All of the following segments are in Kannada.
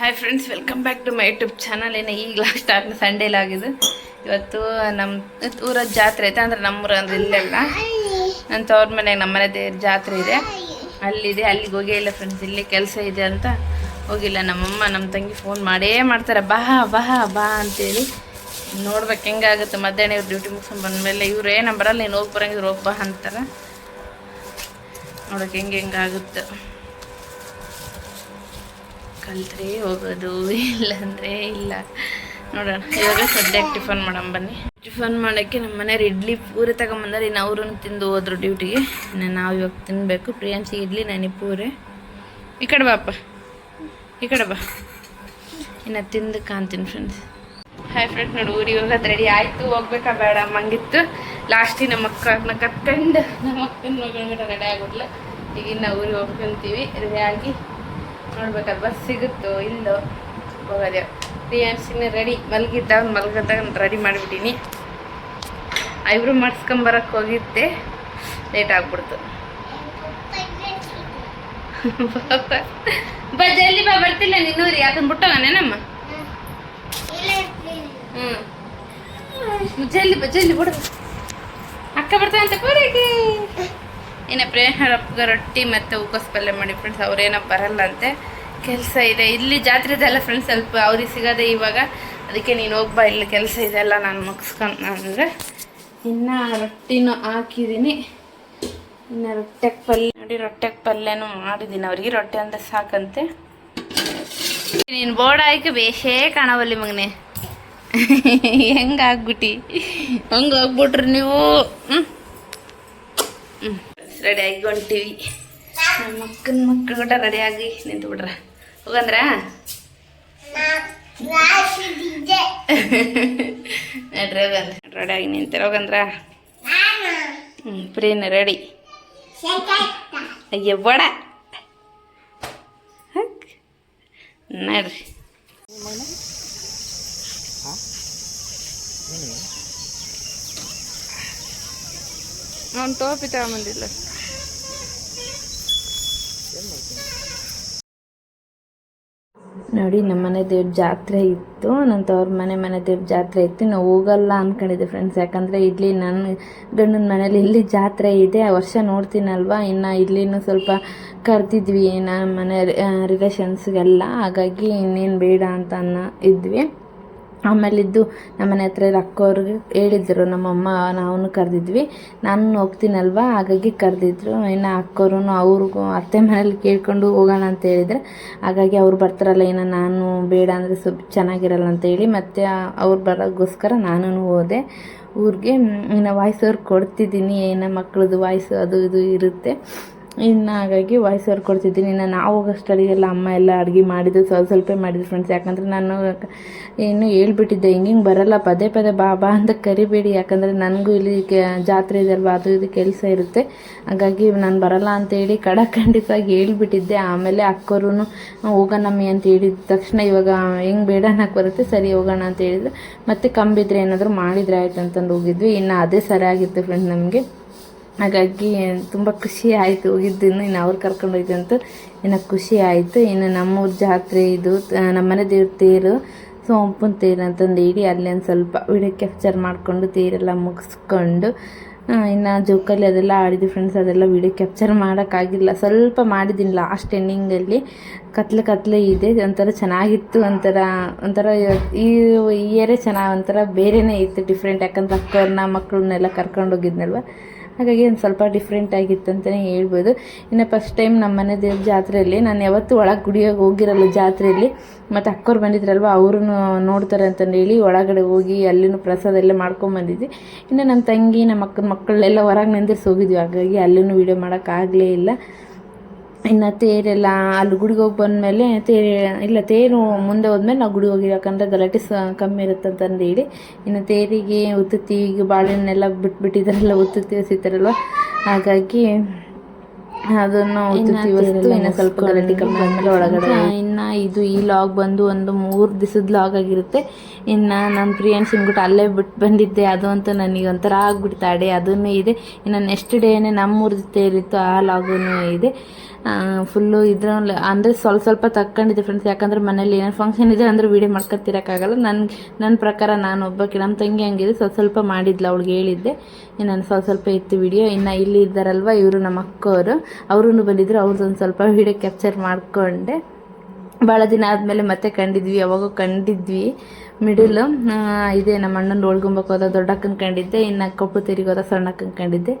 Hi friends welcome back to my YouTube channel ಏನೋ ಈಗ ಲಾಸ್ಟ್ ಆದ್ರೆ ಸಂಡೇಲಿ ಆಗಿದ್ದು. ಇವತ್ತು ನಮ್ಮ ಊರ ಜಾತ್ರೆ ಐತೆ, ಅಂದ್ರೆ ನಮ್ಮೂರ ಅಂದ್ರೆ ಇಲ್ಲೆಲ್ಲ ನನ್ನ ತವ್ರ ಮನೆಗೆ ನಮ್ಮ ಮನೆ ದೇವ್ರ ಜಾತ್ರೆ ಇದೆ. ಅಲ್ಲಿದೆ, ಅಲ್ಲಿಗೆ ಹೋಗೇ ಇಲ್ಲ ಫ್ರೆಂಡ್ಸ್ ಇಲ್ಲಿ ಕೆಲಸ ಇದೆ ಅಂತ ಹೋಗಿಲ್ಲ. ನಮ್ಮಮ್ಮ ನಮ್ಮ ತಂಗಿ ಫೋನ್ ಮಾಡೇ ಮಾಡ್ತಾರೆ. ಬಾ ಬಾ ಬಾ ಅಂತೇಳಿ. ನೋಡ್ಬೇಕು ಹೆಂಗಾಗುತ್ತೆ ಮಧ್ಯಾಹ್ನ ಇವ್ರು ಡ್ಯೂಟಿ ಮುಗಿಸ್ಕೊಂಡು ಬಂದಮೇಲೆ ಇವ್ರು ಏನು ಬರಲ್ಲ, ನೀನು ಹೋಗಿ ಬರೋಂಗಿದ್ರು ಹೋಗಿ ಬಾ ಅಂತಾರೆ. ನೋಡೋಕೆ ಹೆಂಗೆ ಹೆಂಗಾಗುತ್ತೆ ಕಲ್ತ್ರೆ ಹೋಗೋದು, ಇಲ್ಲಾಂದ್ರೆ ಇಲ್ಲ. ನೋಡೋಣ ಇವಾಗ ಸದ್ಯಕ್ಕೆ ಟಿಫನ್ ಮಾಡೋಣ ಬನ್ನಿ. ಟಿಫನ್ ಮಾಡೋಕ್ಕೆ ನಮ್ಮ ಮನೆಯವ್ರು ಇಡ್ಲಿ ಪೂರಿ ತಗೊಂಬಂದ್ರೆ, ಇನ್ನು ಅವ್ರನ್ನ ತಿಂದು ಹೋದ್ರು ಡ್ಯೂಟಿಗೆ. ಇನ್ನು ನಾವು ಇವಾಗ ತಿನ್ನಬೇಕು ಪ್ರಿಯಾಂಶಿ ಇಡ್ಲಿ ನನಗೆ ಪೂರಿ. ಈ ಕಡೆ ಬಾಪ್ಪ ಈ ಕಡೆ ಬಾ. ಇನ್ನು ತಿಂದು ಕಾಣ್ತೀನಿ ಫ್ರೆಂಡ್ಸ್ ಹಾಯ್ ಫ್ರೆಂಡ್ಸ್ ನೋಡಿ, ಊರಿಗೆ ಹೋಗೋದು ರೆಡಿ ಆಯಿತು. ಹೋಗ್ಬೇಕಾ ಬೇಡ ಮಂಗಿತ್ತು ಲಾಸ್ಟಿಗೆ ನಮ್ಮ ಅಕ್ಕನ ಕರ್ಕೊಂಡು ನಮ್ಮ ಅಕ್ಕನ ಮಗಳ ರೆಡಿ ಆಗೋದ್ಲ ಈಗ ಊರಿಗೆ ಹೋಗ್ಕೊಂತೀವಿ ರೆಡಿ ಆಗಿ ನೋಡ್ಬೇಕಾದ್ರೆ ಬಸ್ ಸಿಗುತ್ತೋ ಇಲ್ಲೋ ಹೋಗೋದೆ. ಪ್ರಿಯಾನ್ಸಿನ ರೆಡಿ ಮಲಗಿದ್ದ ಮಲಗದಾಗ ರೆಡಿ ಮಾಡಿಬಿಟ್ಟೀನಿ. ಐಬ್ರೂ ಮಾಡಿಸ್ಕೊಂಬರಕ್ಕೆ ಹೋಗಿದ್ದೆ ಲೇಟ್ ಆಗ್ಬಿಡ್ತು. ಬಾ ಜಲ್ದಿ ಬಾ ಬರ್ತಿಲ್ಲ ನೀನು ರೀ ಅದನ್ನ ಬಿಟ್ಟವನೇನಮ್ಮ ಹ್ಞೂ ಜಲ್ದಿ ಬಾ ಜಲ್ದಿ ಬಿಡು. ಅಕ್ಕ ಬರ್ತಾನಂತ ಪೂರೈಕೆ ಏನಪ್ಪ ರೊಟ್ಟಿ ಮತ್ತು ಉಕೋಸ್ ಪಲ್ಯ ಮಾಡಿ ಫ್ರೆಂಡ್ಸ್ ಅವ್ರೇನೋ ಬರಲ್ಲ ಅಂತೆ ಕೆಲಸ ಇದೆ. ಇಲ್ಲಿ ಜಾತ್ರೆ ಇದೆಲ್ಲ ಫ್ರೆಂಡ್ಸ್ ಸ್ವಲ್ಪ ಅವ್ರಿಗೆ ಸಿಗೋದೆ ಇವಾಗ ಅದಕ್ಕೆ ನೀನು ಹೋಗ್ಬಾ ಇಲ್ಲಿ ಕೆಲಸ ಇದೆಲ್ಲ ನಾನು ಮುಗಿಸ್ಕೊಂಡು ಅಂದರೆ ಇನ್ನು ರೊಟ್ಟಿನೂ ಹಾಕಿದ್ದೀನಿ ಇನ್ನು ರೊಟ್ಟೆಗೆ ಪಲ್ಯ ನೋಡಿ ರೊಟ್ಟೆಗೆ ಪಲ್ಯನೂ ಮಾಡಿದ್ದೀನಿ ಅವ್ರಿಗೆ. ರೊಟ್ಟೆ ಅಂದರೆ ಸಾಕಂತೆ. ನೀನು ಬೋರ್ಡ್ ಆಯ್ಕೆ ಬೇಷೇ ಕಾಣವಲ್ಲಿ ಮಗನೆ. ಹೆಂಗಾಗ್ಬಿಟ್ಟಿ? ಹಂಗೆ ಹೋಗ್ಬಿಟ್ರಿ ನೀವು. ಹ್ಞೂ ರೆಡಿ ಆಗಿ ಹೊಂಟೀವಿ. ನಮ್ಮ ಮಕ್ಕನ ಮಕ್ಕಳು ಕೂಡ ಆಗಿ ನಿಂತು ಬಿಡ್ರ ಹೋಗಂದ್ರ? ನಡ್ರಿ ಹೋಗಂದ್ರ. ರೆಡಿ ಆಗಿ ನಿಂತಾರೆ. ಹೋಗಂದ್ರ? ಹ್ಞೂ ಪ್ರೀನ ರೆಡಿ. ಅಯ್ಯ ಬಡ. ನಡ್ರಿ. ಅವ್ನು ಟೋಪಿ ತಗೊಂಬಂದಿಲ್ಲ ನೋಡಿ, ನಮ್ಮ ಮನೆ ದೇವ್ರ ಜಾತ್ರೆ ಇತ್ತು. ನನ್ನ ತವ್ರ ಮನೆ ಮನೆ ದೇವ್ರ ಜಾತ್ರೆ ಇತ್ತು. ನಾವು ಹೋಗಲ್ಲ ಅಂದ್ಕೊಂಡಿದ್ದೆ ಫ್ರೆಂಡ್ಸ್ ಯಾಕಂದರೆ ಇಲ್ಲಿ ನನ್ನ ಗಂಡನ ಮನೇಲಿ ಇಲ್ಲಿ ಜಾತ್ರೆ ಇದೆ. ವರ್ಷ ನೋಡ್ತೀನಲ್ವಾ? ಇನ್ನು ಇಲ್ಲಿನೂ ಸ್ವಲ್ಪ ಕರೆದಿದ್ವಿ ನಮ್ಮ ಮನೆ ರಿಲೇಷನ್ಸ್ಗೆಲ್ಲ ಹಾಗಾಗಿ ಇನ್ನೇನು ಬೇಡ ಅಂತ ಅನ್ನ ಇದ್ವಿ. ಆಮೇಲಿದ್ದು ನಮ್ಮನೆ ಹತ್ರ ಇರೋ ಅಕ್ಕವ್ರಿಗೆ ಹೇಳಿದ್ರು, ನಮ್ಮಮ್ಮ ನಾವು ಕರೆದಿದ್ವಿ. ನಾನು ಹೋಗ್ತೀನಲ್ವ? ಹಾಗಾಗಿ ಕರೆದಿದ್ರು. ಇನ್ನು ಅಕ್ಕವ್ರು ಅವ್ರಿಗೂ ಅತ್ತೆ ಮನೇಲಿ ಕೇಳ್ಕೊಂಡು ಹೋಗೋಣ ಅಂತ ಹೇಳಿದರೆ. ಹಾಗಾಗಿ ಅವ್ರು ಬರ್ತಾರಲ್ಲ ಏನೋ ನಾನು ಬೇಡ ಅಂದರೆ ಸ್ವಲ್ಪ ಚೆನ್ನಾಗಿರಲ್ಲ ಅಂತ ಹೇಳಿ ಮತ್ತು ಅವ್ರು ಬರೋಕ್ಕೋಸ್ಕರ ನಾನು ಹೋದೆ. ಊರಿಗೆ ಇನ್ನು ವಾಯ್ಸ್ ಅವ್ರು ಕೊಡ್ತಿದ್ದೀನಿ ಏನೋ ಮಕ್ಳದ್ದು ವಾಯ್ಸು ಅದು ಇದು ಇರುತ್ತೆ. ಇನ್ನು ಹಾಗಾಗಿ ವಾಯ್ಸ್ ಓವರ್ ಕೊಡ್ತಿದ್ದೀನಿ. ನಾವು ಎಲ್ಲ ಅಮ್ಮ ಎಲ್ಲ ಅಡುಗೆ ಮಾಡಿದ್ದು ಸ್ವಲ್ಪ ಸ್ವಲ್ಪ ಮಾಡಿದ್ರು ಫ್ರೆಂಡ್ಸ್ ಯಾಕಂದರೆ ನಾನು ಏನು ಹೇಳ್ಬಿಟ್ಟಿದ್ದೆ ಹಿಂಗೆ ಹಿಂಗೆ ಬರಲ್ಲ, ಪದೇ ಪದೇ ಬಾ ಬಾ ಅಂತ ಕರಿಬೇಡಿ. ಯಾಕಂದರೆ ನನಗೂ ಇಲ್ಲಿ ಜಾತ್ರೆ ಇದಲ್ವಾ ಅದು ಇದು ಕೆಲಸ ಇರುತ್ತೆ. ಹಾಗಾಗಿ ನಾನು ಬರಲ್ಲ ಅಂತೇಳಿ ಖಡಖಂಡಿತವಾಗಿ ಹೇಳ್ಬಿಟ್ಟಿದ್ದೆ. ಆಮೇಲೆ ಅಕ್ಕೋರು ಹೋಗೋಣಮ್ಮಿ ಅಂತ ಹೇಳಿದ ತಕ್ಷಣ ಇವಾಗ, ಹೆಂಗೆ ಬೇಡ ಬರುತ್ತೆ ಸರಿ ಹೋಗೋಣ ಅಂತ ಹೇಳಿದ್ರು. ಮತ್ತೆ ಕಂಬಿದ್ರೆ ಏನಾದರೂ ಮಾಡಿದ್ರೆ ಆಯ್ತು ಅಂತಂದು ಹೋಗಿದ್ವಿ. ಇನ್ನು ಅದೇ ಸರಿಯಾಗಿತ್ತು ಫ್ರೆಂಡ್ ನಮಗೆ. ಹಾಗಾಗಿ ತುಂಬ ಖುಷಿ ಆಯಿತು. ಹೋಗಿದ್ದೀನಿ ಇನ್ನು ಅವ್ರು ಕರ್ಕೊಂಡೋಯ್ತು ಅಂತ ಇನ್ನು ಖುಷಿ ಆಯಿತು. ಇನ್ನು ನಮ್ಮೂರ ಜಾತ್ರೆ ಇದು ನಮ್ಮನೆ ದೇವ್ರ ತೇರು, ಸೋಂಪನ ತೇರು ಅಂತಂದು ಹೇಳಿ ಅಲ್ಲಿ ಒಂದು ಸ್ವಲ್ಪ ವಿಡಿಯೋ ಕ್ಯಾಪ್ಚರ್ ಮಾಡಿಕೊಂಡು ತೇರೆಲ್ಲ ಮುಗಿಸ್ಕೊಂಡು ಇನ್ನು ಜೋಕಲ್ಲಿ ಅದೆಲ್ಲ ಆಡಿದ್ದು ಫ್ರೆಂಡ್ಸ್ ಅದೆಲ್ಲ ವಿಡಿಯೋ ಕ್ಯಾಪ್ಚರ್ ಮಾಡೋಕ್ಕಾಗಿಲ್ಲ. ಸ್ವಲ್ಪ ಮಾಡಿದ್ದೀನಿ ಲಾಸ್ಟ್ ಎಂಡಿಂಗಲ್ಲಿ ಕತ್ಲೆ ಕತ್ಲೆ ಇದೆ. ಒಂಥರ ಚೆನ್ನಾಗಿತ್ತು. ಒಂಥರ ಒಂಥರ ಈ ಇಯರೇ ಚೆನ್ನಾಗಿ ಒಂಥರ ಬೇರೆಯೇ ಇತ್ತು ಡಿಫ್ರೆಂಟ್ ಯಾಕಂದ್ರೆ ಅಕ್ಕವ್ರನ್ನ ಮಕ್ಕಳನ್ನೆಲ್ಲ ಕರ್ಕೊಂಡು ಹೋಗಿದ್ನಲ್ವ? ಹಾಗಾಗಿ ಒಂದು ಸ್ವಲ್ಪ ಡಿಫ್ರೆಂಟ್ ಆಗಿತ್ತು ಅಂತಲೇ ಹೇಳ್ಬೋದು. ಇನ್ನು ಫಸ್ಟ್ ಟೈಮ್ ನಮ್ಮ ಮನೆ ದೇವ್ರ ಜಾತ್ರೆಯಲ್ಲಿ, ನಾನು ಯಾವತ್ತೂ ಒಳಗೆ ಗುಡಿಯಾಗ ಹೋಗಿರಲ್ಲ ಜಾತ್ರೆಯಲ್ಲಿ, ಮತ್ತು ಅಕ್ಕವ್ರು ಬಂದಿದ್ರಲ್ವ ಅವರು ನೋಡ್ತಾರೆ ಅಂತಂದು ಹೇಳಿ ಒಳಗಡೆ ಹೋಗಿ ಅಲ್ಲಿನ ಪ್ರಸಾದ ಎಲ್ಲ ಮಾಡ್ಕೊಂಬಂದಿದ್ವಿ ಇನ್ನು ನಮ್ಮ ತಂಗಿ ನಮ್ಮ ಅಕ್ಕನ ಮಕ್ಕಳೆಲ್ಲ ಹೊರಗೆ ನಿಂದಿರ್ಸಿ ಹೋಗಿದ್ವಿ, ಹಾಗಾಗಿ ಅಲ್ಲಿನೂ ವೀಡಿಯೋ ಮಾಡೋಕ್ಕಾಗಲೇ ಇಲ್ಲ. ಇನ್ನು ತೇರೆಲ್ಲ, ಅಲ್ಲಿ ಗುಡಿಗೆ ಹೋಗಿ ಬಂದಮೇಲೆ ತೇರು, ಇಲ್ಲ ತೇರು ಮುಂದೆ ಹೋದ್ಮೇಲೆ ನಾವು ಗುಡಿಗೆ ಹೋಗಿ ಯಾಕಂದರೆ ಗಲಾಟೆ ಸ ಕಮ್ಮಿ ಇರುತ್ತೆ ಅಂತಂದು ಹೇಳಿ. ಇನ್ನು ತೇರಿಗೆ ಉತ್ತುತ್ತಿ ಈಗ ಬಾಳೆಹಣ್ಣೆಲ್ಲ ಬಿಟ್ಬಿಟ್ಟಿದ್ದಾರಲ್ಲ ಉತ್ತುತ್ತಿ ಎಸಿತಾರಲ್ವ ಹಾಗಾಗಿ ಅದನ್ನು ಇನ್ನು ಸ್ವಲ್ಪ ಗಲಾಟೆ ಕಮ್ಮಿ ಆದಮೇಲೆ ಒಳಗಡೆ ಇನ್ನು ಇದು ಈ ಲಾಗ್ ಬಂದು ಒಂದು ಮೂರು ದಿವಸದ ಲಾಗ್ ಆಗಿರುತ್ತೆ. ಇನ್ನು ನಾನು ಪ್ರಿಯಾನ್ಸ್ ಬಿಟ್ಟು ಅಲ್ಲೇ ಬಿಟ್ಟು ಬಂದಿದ್ದೆ ಅದು ಅಂತ ನನಗೆ ಒಂಥರ ಆಗ್ಬಿಡ್ತಾಡೆ ಅದನ್ನು ಇದೆ. ಇನ್ನು ನೆಕ್ಸ್ಟ್ ಡೇನೇ ನಮ್ಮೂರ ಜೊತೆ ಇರುತ್ತೋ ಆ ಲಾಗೂ ಇದೆ. ಫುಲ್ಲು ಇದ್ರ ಅಂದರೆ ಸ್ವಲ್ಪ ಸ್ವಲ್ಪ ತಕ್ಕೊಂಡಿದ್ದೆ ಫ್ರೆಂಡ್ಸ್ ಯಾಕಂದ್ರೆ ಮನೇಲಿ ಏನೇನು ಫಂಕ್ಷನ್ ಇದೆ ಅಂದ್ರೆ ವೀಡಿಯೋ ಮಾಡ್ಕೊತಿರೋಕ್ಕಾಗಲ್ಲ. ನನ್ನ ನನ್ನ ಪ್ರಕಾರ ನಾನು ಒಬ್ಬಕ್ಕೆ ನಮ್ಮ ತಂಗಿ ಹಂಗಿದೆ ಸ್ವಲ್ಪ ಸ್ವಲ್ಪ ಮಾಡಿದ್ಲು ಅವಳಿಗೆ ಹೇಳಿದ್ದೆ. ನಾನು ಸ್ವಲ್ಪ ಸ್ವಲ್ಪ ಇತ್ತು ವಿಡಿಯೋ ಇನ್ನು ಇಲ್ಲಿ ಇದ್ದಾರಲ್ವ ಇವರು ನಮ್ಮ ಅಕ್ಕವರು ಅವರು ಬಂದಿದ್ರು ಅವ್ರದ್ದೊಂದು ಸ್ವಲ್ಪ ವೀಡಿಯೋ ಕ್ಯಾಪ್ಚರ್ ಮಾಡಿಕೊಂಡೆ. ಭಾಳ ದಿನ ಆದಮೇಲೆ ಮತ್ತೆ ಕಂಡಿದ್ವಿ, ಯಾವಾಗೋ ಕಂಡಿದ್ವಿ. ಮಿಡಲ್ ಇದೆ ನಮ್ಮ ಅಣ್ಣನ ಹೋದ ದೊಡ್ಡಕ್ಕನ ಕಂಡಿದ್ದೆ, ಇನ್ನು ಕಪ್ಪು ತೆರಿಗೋದ ಹೋದ ಸಣ್ಣಕ್ಕನ ಕಂಡಿದ್ದೆ.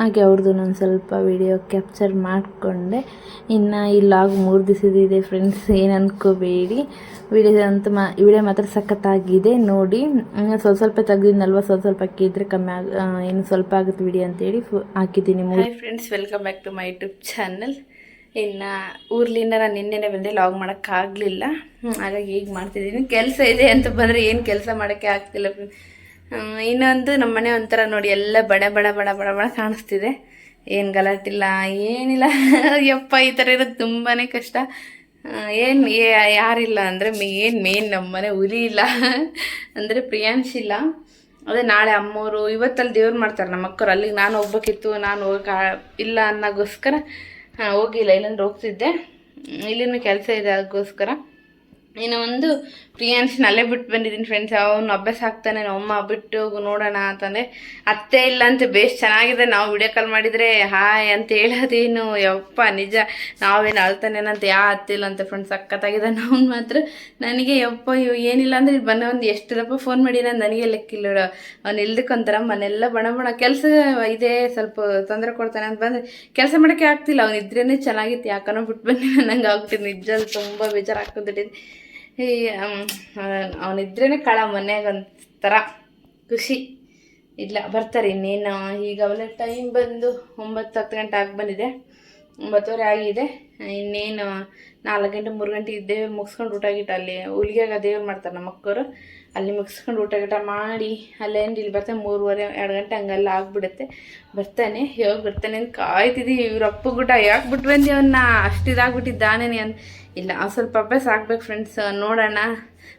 ಹಾಗೆ ಅವ್ರದ್ದು ನಾನು ಸ್ವಲ್ಪ ವಿಡಿಯೋ ಕ್ಯಾಪ್ಚರ್ ಮಾಡಿಕೊಂಡೆ. ಇನ್ನು ಈ ಲಾಗ್ ಮೂರು ದಿವಸದಿದೆ ಫ್ರೆಂಡ್ಸ್ ಏನು ಅಂದ್ಕೋಬೇಡಿ ವಿಡಿಯೋ ಅಂತ ಮಾ ವಿಡಿಯೋ ಮಾತ್ರ ಸಖತ್ತಾಗಿದೆ, ನೋಡಿ. ಸ್ವಲ್ಪ ಸ್ವಲ್ಪ ತೆಗ್ದಿದ್ನಲ್ವ ಸ್ವಲ್ಪ ಸ್ವಲ್ಪ ಹಾಕಿದ್ರೆ ಕಮ್ಮಿ ಆಗ ಏನು ಸ್ವಲ್ಪ ಆಗುತ್ತೆ ವಿಡಿಯೋ ಅಂತೇಳಿ ಫು, ಹಾಕಿದ್ದೀನಿ hi friends welcome back to my YouTube channel ಇನ್ನು ಊರ್ಲಿಂದ ನಾನು ನಿನ್ನೆನೆ ಬಂದೆ ಲಾಗ್ ಮಾಡೋಕ್ಕಾಗಲಿಲ್ಲ. ಹಾಗಾಗಿ ಈಗ ಮಾಡ್ತಿದ್ದೀನಿ. ಕೆಲಸ ಇದೆ ಅಂತ ಬಂದರೆ ಏನು ಕೆಲಸ ಮಾಡೋಕ್ಕೆ ಆಗ್ತಿಲ್ಲ friends. ಇನ್ನೊಂದು ನಮ್ಮ ಮನೆ ಒಂಥರ ನೋಡಿ ಎಲ್ಲ ಬಡ ಬಡ ಬಡ ಬಡ ಬಡ ಕಾಣಿಸ್ತಿದೆ. ಏನು ಗಲಾಟಿಲ್ಲ ಏನಿಲ್ಲ. ಯಪ್ಪ, ಈ ಥರ ಇರೋದು ತುಂಬಾ ಕಷ್ಟ. ಏನು ಯಾರಿಲ್ಲ ಅಂದರೆ ಏನು ಮೇನ್ ನಮ್ಮನೆ ಹುಲಿ ಇಲ್ಲ. ಅಂದರೆ ಪ್ರಿಯಾಂಶ್ ಇಲ್ಲ. ಅದೇ ನಾಳೆ ಅಮ್ಮೋರು, ಇವತ್ತಲ್ಲಿ ದೇವ್ರು ಮಾಡ್ತಾರೆ ನಮ್ಮ ಅಕ್ಕರು. ಅಲ್ಲಿಗೆ ನಾನು ಹೋಗ್ಬೇಕಿತ್ತು, ನಾನು ಹೋಗಕ್ಕೆ ಇಲ್ಲ ಅನ್ನೋಗೋಸ್ಕರ ಹೋಗಿಲ್ಲ. ಇಲ್ಲಂದ್ರೆ ಹೋಗ್ತಿದ್ದೆ. ಇಲ್ಲಿನೂ ಕೆಲಸ ಇದೆ ಅದಕ್ಕೋಸ್ಕರ. ಇನ್ನು ಒಂದು ಪ್ರಿಯಾಂಶನ್ ಅಲ್ಲೇ ಬಿಟ್ಟು ಬಂದಿದ್ದೀನಿ ಫ್ರೆಂಡ್ಸ್ ಅವನು ಅಭ್ಯಾಸ ಆಗ್ತಾನೆ, ನಮ್ಮ ಅಮ್ಮ ಬಿಟ್ಟು ನೋಡೋಣ ಅಂತಂದರೆ, ಅತ್ತೆ ಇಲ್ಲ ಅಂತ ಬೇಸ್ ಚೆನ್ನಾಗಿದೆ, ನಾವು ವಿಡಿಯೋ ಕಾಲ್ ಮಾಡಿದರೆ ಹಾಯ್ ಅಂತ ಹೇಳೋದೇನು, ಯಪ್ಪ, ನಿಜ, ನಾವೇನು ಅಳ್ತಾನೇನಂತ ಯಾ ಅತ್ತೆ ಇಲ್ಲ ಅಂತ ಫ್ರೆಂಡ್ಸ್ ಸಕ್ಕತ್ತಾಗಿದೆ ನಾವು ಮಾತ್ರ ನನಗೆ, ಯಪ್ಪ ಇವು ಏನಿಲ್ಲ ಅಂದರೆ ಇಲ್ಲಿ ಬಂದ ಒಂದು ಎಷ್ಟು ದಪ್ಪ ಫೋನ್ ಮಾಡಿ, ನಾನು ನನಗೆ ಲೆಕ್ಕಿಲ್ಲ ಅವ್ನು ಇಲ್ದಕ್ಕೊಂಥರ ಮನೆಲ್ಲ ಬಣ ಬಣ, ಕೆಲಸ ಇದೆ, ಸ್ವಲ್ಪ ತೊಂದರೆ ಕೊಡ್ತಾನೆ ಅಂತ ಬಂದರೆ ಕೆಲಸ ಮಾಡೋಕ್ಕೆ ಆಗ್ತಿಲ್ಲ. ಅವ್ನು ಇದ್ರೇನೆ ಚೆನ್ನಾಗಿತ್ತು, ಯಾಕನೋ ಬಿಟ್ಟು ಬಂದು ನಂಗೆ ಆಗ್ತೀನಿ ನಿಜ ತುಂಬ ಬೇಜಾರಾಗ್ತಿದ್ದೆ ಈ ಅವನಿದ್ರೇ ಕಳ ಒಂಥರ ಖುಷಿ. ಇಲ್ಲ ಬರ್ತಾರೆ ಇನ್ನೇನು, ಈಗ ಅವನ ಟೈಮ್ ಬಂದು ಒಂಬತ್ತು ಹತ್ತು ಗಂಟೆ ಆಗಿ ಬಂದಿದೆ. ಒಂಬತ್ತುವರೆ ಆಗಿದೆ. ಇನ್ನೇನು, ನಾಲ್ಕು ಗಂಟೆ, ಮೂರು ಗಂಟೆ ಇದ್ದೇವೆ, ಮುಗಿಸ್ಕೊಂಡು ಊಟ ಗೀಟ ಅಲ್ಲಿ ಹುಲಿಗೆಗ ದೇವ್ರು ಮಾಡ್ತಾರೆ ನಮ್ಮ ಅಕ್ಕವರು ಅಲ್ಲಿ ಮುಗಿಸ್ಕೊಂಡು ಊಟ ಗೀಟ ಮಾಡಿ ಅಲ್ಲೇನು ಇಲ್ಲಿ ಬರ್ತಾನೆ ಮೂರುವರೆ, ಎರಡು ಗಂಟೆ ಹಂಗೆಲ್ಲ ಆಗಿಬಿಡುತ್ತೆ. ಬರ್ತಾನೆ ಯಾವಾಗ ಬರ್ತಾನೆ ಅಂತ ಕಾಯ್ತಿದ್ದೀವಿ ಇವ್ರ ಅಪ್ಪ ಗುಟ ಯಾಕೆ ಬಿಟ್ಟು ಬಂದಿ ಅವನ್ನ ಅಷ್ಟು ಇದಾಗ್ಬಿಟ್ಟಿದ್ದಾನೆ ಅಂತ ಇಲ್ಲ ಸ್ವಲ್ಪ ಅಭ್ಯಾಸ ಆಗ್ಬೇಕು ಫ್ರೆಂಡ್ಸ್ ನೋಡೋಣ.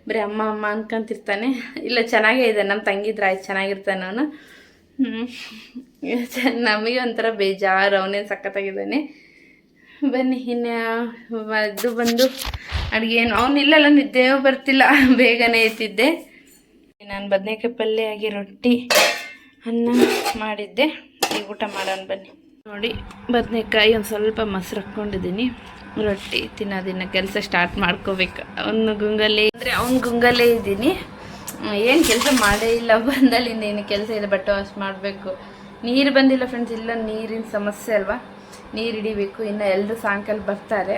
ಬರೀ ಅಮ್ಮ ಅಮ್ಮ ಅನ್ಕೊಂತಿರ್ತಾನೆ. ಇಲ್ಲ, ಚೆನ್ನಾಗೇ ಇದೆ ನಮ್ಮ ತಂಗಿದ್ರೆ ಆಯ್ತು ಚೆನ್ನಾಗಿರ್ತಾನೆ ಅವನು. ನಮಗೆ ಒಂಥರ ಬೇಜಾರು, ಅವನೇನು ಸಖತ್ತಾಗಿದ್ದಾನೆ. ಬನ್ನಿ, ಇನ್ನು ಇದು ಬಂದು ಅಡುಗೆ ಏನು? ಅವನಿಲ್ಲಲ್ಲ ನಿದ್ದೆ ಬರ್ತಿಲ್ಲ, ಬೇಗನೆ ಎತ್ತಿದ್ದೆ ನಾನು ಬದನೇಕಾಯಿ ಪಲ್ಯ ಆಗಿ ರೊಟ್ಟಿ ಅನ್ನ ಮಾಡಿದ್ದೆ. ಈಗ ಊಟ ಮಾಡೋಣ, ಬನ್ನಿ. ನೋಡಿ, ಬದನೇಕಾಯಿ ಒಂದು ಸ್ವಲ್ಪ ಮೊಸರು ಹಾಕ್ಕೊಂಡಿದ್ದೀನಿ ರೊಟ್ಟಿ ತಿನ್ನೋದಿನ್ನ ಕೆಲಸ ಸ್ಟಾರ್ಟ್ ಮಾಡ್ಕೋಬೇಕು. ಅವನು ಗುಂಗಲ್ಲೇ ಅಂದರೆ ಅವ್ನ ಗುಂಗಲ್ಲೇ ಇದ್ದೀನಿ. ಏನು ಕೆಲಸ ಮಾಡೇ ಇಲ್ಲ. ಬಂದಲ್ಲಿ ಇನ್ನೇನು ಕೆಲಸ ಇದೆ ಬಟ್ಟೆ ವಾಶ್ ಮಾಡಬೇಕು. ನೀರು ಬಂದಿಲ್ಲ ಫ್ರೆಂಡ್ಸ್ ಇಲ್ಲ ನೀರಿನ ಸಮಸ್ಯೆ ಅಲ್ವಾ? ನೀರು ಹಿಡಿಬೇಕು. ಇನ್ನು ಎಲ್ಲರೂ ಸಾಯಂಕಾಲ ಬರ್ತಾರೆ.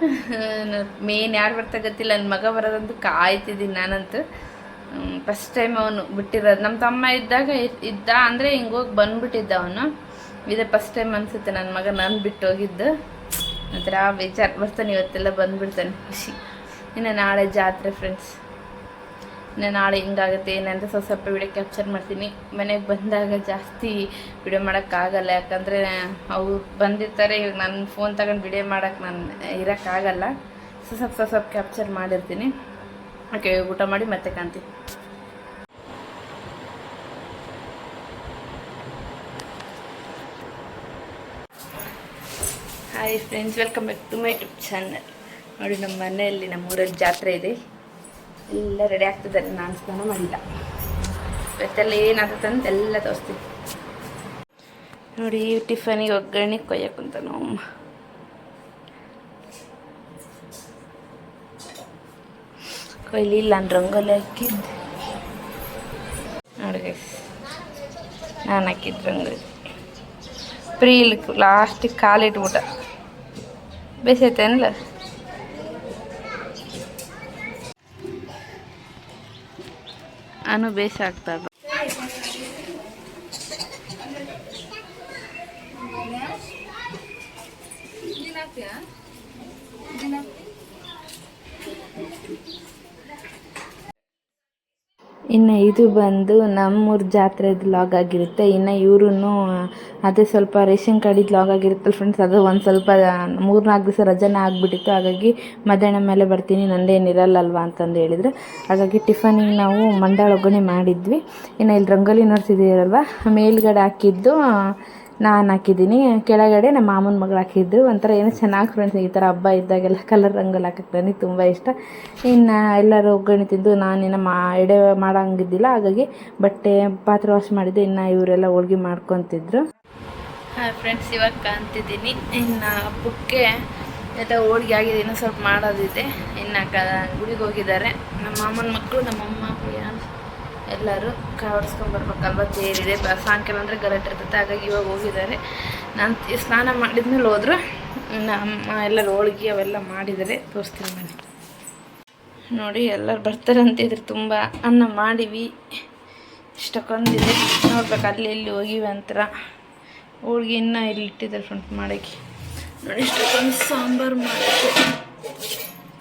ಮೇನ್ ಯಾರು ಬರ್ತಾ ಗೊತ್ತಿಲ್ಲ. ನನ್ನ ಮಗ ಬರೋದಂತೂ ಕಾಯ್ತಿದ್ದೀನಿ ನಾನಂತೂ. ಫಸ್ಟ್ ಟೈಮ್ ಅವನು ಬಿಟ್ಟಿರೋದು. ನಮ್ಮ ತಮ್ಮ ಇದ್ದಾಗ ಇದ್ದ ಅಂದರೆ ಹಿಂಗೋಗಿ ಹೋಗಿ ಬಂದ್ಬಿಟ್ಟಿದ್ದ ಅವನು. ಇದೇ ಫಸ್ಟ್ ಟೈಮ್ ಅನಿಸುತ್ತೆ ನನ್ನ ಮಗ ನಾನು ಬಿಟ್ಟು ಹೋಗಿದ್ದು. ಒಂಥರ ಬೇಜಾರು. ಬರ್ತಾನೆ ಇವತ್ತೆಲ್ಲ ಬಂದ್ಬಿಡ್ತಾನೆ ಖುಷಿ. ಇನ್ನು ನಾಳೆ ಜಾತ್ರೆ ಫ್ರೆಂಡ್ಸ್ ಇನ್ನು ನಾಳೆ ಹಿಂಗಾಗುತ್ತೆ ಏನಂತ ಸ್ವಲ್ಪ ಸ್ವಲ್ಪ ವಿಡಿಯೋ ಕ್ಯಾಪ್ಚರ್ ಮಾಡ್ತೀನಿ. ಮನೆಗೆ ಬಂದಾಗ ಜಾಸ್ತಿ ವಿಡಿಯೋ ಮಾಡೋಕ್ಕಾಗಲ್ಲ ಯಾಕಂದರೆ ಅವ್ರು ಬಂದಿರ್ತಾರೆ, ಇವಾಗ ನನ್ನ ಫೋನ್ ತಗೊಂಡು ವಿಡಿಯೋ ಮಾಡೋಕ್ಕೆ ನಾನು ಇರೋಕ್ಕಾಗಲ್ಲ ಸ್ವಲ್ಪ ಸ್ವಲ್ಪ ಸ್ವಲ್ಪ ಕ್ಯಾಪ್ಚರ್ ಮಾಡಿರ್ತೀನಿ. ಓಕೆ ಊಟ ಮಾಡಿ ಮತ್ತೆ ಕಾಣ್ತೀನಿ. Hi friends welcome back to my YouTube channel ನೋಡಿ, ನಮ್ಮ ಮನೆಯಲ್ಲಿ ನಮ್ಮ ಊರಲ್ಲಿ ಜಾತ್ರೆ ಇದೆ. ಎಲ್ಲ ರೆಡಿ ಆಗ್ತಿದ್ದಾರೆ ನಾನು ಸ್ನಾನ ಮಾಡಿಲ್ಲ. ಇವತ್ತೆಲ್ಲ ಅಂತ ಎಲ್ಲ ತೋರಿಸ್ತೀನಿ. ನೋಡಿ ಟಿಫನಿಗೆ ಒಗ್ಗರಣೆ ಕೊಯ್ಯಕ್ಕಂತ ನಾವು. ಕೊಯ್ಲಿಲ್ಲ ನಾನು ರಂಗೋಲಿ ಹಾಕಿದ್ದು. ನೋಡಿ. ನಾನು ಹಾಕಿದ್ದು ರಂಗೋಲಿ. ಪ್ರೀಲ್ ಲಾಸ್ಟಿಗೆ ಕಾಲಿಟ್ಬಿಟ್ಟ. ಬೇಸೈತೇನಲ್ಲ ನಾನು ಬೇಸ ಆಗ್ತಾ ಇದ್ದ ಇನ್ನು ಇದು ಬಂದು ನಮ್ಮೂರ ಜಾತ್ರೆದು ಲಾಗ್ ಆಗಿರುತ್ತೆ. ಇನ್ನು ಇವ್ರೂ ಅದೇ ಸ್ವಲ್ಪ ರೇಷನ್ ಕಾರ್ಡಿದ್ದು ಲಾಗ್ ಆಗಿರುತ್ತಲ್ಲ ಫ್ರೆಂಡ್ಸ್ ಅದು ಒಂದು ಸ್ವಲ್ಪ, ಮೂರ್ನಾಲ್ಕು ದಿವಸ ರಜೆನೇ ಆಗಿಬಿಟ್ಟಿತ್ತು. ಹಾಗಾಗಿ ಮಧ್ಯಾಹ್ನ ಮೇಲೆ ಬರ್ತೀನಿ ನಂದೇನಿರಲ್ಲಲ್ವಾ ಅಂತಂದು ಹೇಳಿದ್ರು. ಹಾಗಾಗಿ ಟಿಫನಿಗೆ ನಾವು ಮಂಡಾಳ ಒಗ್ಗರಣೆ ಮಾಡಿದ್ವಿ. ಇನ್ನು ಇಲ್ಲಿ ರಂಗೋಲಿ ನೋಡ್ತಿದ್ದೀರಲ್ವ? ಮೇಲ್ಗಡೆ ಹಾಕಿದ್ದು ನಾನು ಹಾಕಿದ್ದೀನಿ. ಕೆಳಗಡೆ ನಮ್ಮ ಮಾಮನ ಮಗಳು ಹಾಕಿದ್ದು. ಒಂಥರ ಏನೋ ಚೆನ್ನಾಗಿ ಫ್ರೆಂಡ್ಸ್ ಈ ಥರ ಹಬ್ಬ ಇದ್ದಾಗೆಲ್ಲ ಕಲರ್ ರಂಗೋಲಿ ಹಾಕಕ್ಕೆ ನನಗೆ ತುಂಬ ಇಷ್ಟ. ಇನ್ನು ಎಲ್ಲರೂ ಒಗ್ಗರಣೆ ತಿಂದು ನಾನಿನ್ನು ಮಾ, ಎಡೆ ಮಾಡೋಂಗಿದ್ದಿಲ್ಲ. ಹಾಗಾಗಿ ಬಟ್ಟೆ, ಪಾತ್ರೆ ವಾಶ್ ಮಾಡಿದ್ದೆ. ಇನ್ನು ಇವರೆಲ್ಲ ಹೋಳ್ಗೆ ಮಾಡ್ಕೊತಿದ್ರು. ಹಾಂ ಫ್ರೆಂಡ್ಸ್ ಇವಾಗ ಕಾಣ್ತಿದ್ದೀನಿ. ಇನ್ನು ಹಬ್ಬಕ್ಕೆ ಎಲ್ಲ ಹೋಳ್ಗೆ ಆಗಿದೆ. ಇನ್ನೂ ಸ್ವಲ್ಪ ಮಾಡೋದಿದೆ. ಇನ್ನು ಗುಡಿಗೆ ಹೋಗಿದ್ದಾರೆ. ನಮ್ಮ ಮಾಮನ ಮಕ್ಕಳು ನಮ್ಮಮ್ಮ ಪ್ರಿಯಾಂಶ್ ಎಲ್ಲರೂ ಕಾವಡಿಸ್ಕೊಂಬರ್ಬೇಕಲ್ವ ತೇರಿದೆ ಸಾಯಂಕಾಲ ಅಂದರೆ ಗಲಾಟೆ ಇರ್ತೈತೆ ಹಾಗಾಗಿ ಇವಾಗ ಹೋಗಿದ್ದಾರೆ. ನಾನು ಸ್ನಾನ ಮಾಡಿದ್ಮೇಲೆ ಹೋದ್ರು. ನಮ್ಮ ಎಲ್ಲರೂ ಹೋಳ್ಗಿ ಅವೆಲ್ಲ ಮಾಡಿದರೆ ತೋರಿಸ್ತೀನಿ ಮನೆ ನೋಡಿ, ಎಲ್ಲರು ಬರ್ತಾರೆ ಅಂತಿದ್ರು ತುಂಬ ಅನ್ನ ಮಾಡಿವಿ. ಇಷ್ಟಕ್ಕೊಂದಿದೆ. ನೋಡ್ಬೇಕು ಅಲ್ಲಿ ಇಲ್ಲಿ ಹೋಗಿವಿ ಅಂತರ ಹೋಳಿಗೆ ಇನ್ನೂ ಇಲ್ಲಿ ಇಟ್ಟಿದ್ದಾರೆ ಫ್ರೆಂಡ್ಸ್ ಮಾಡೋಕ್ಕೆ. ನೋಡಿ, ಇಷ್ಟಕ್ಕೊಂದು ಸಾಂಬಾರು ಮಾಡಕ್ಕೆ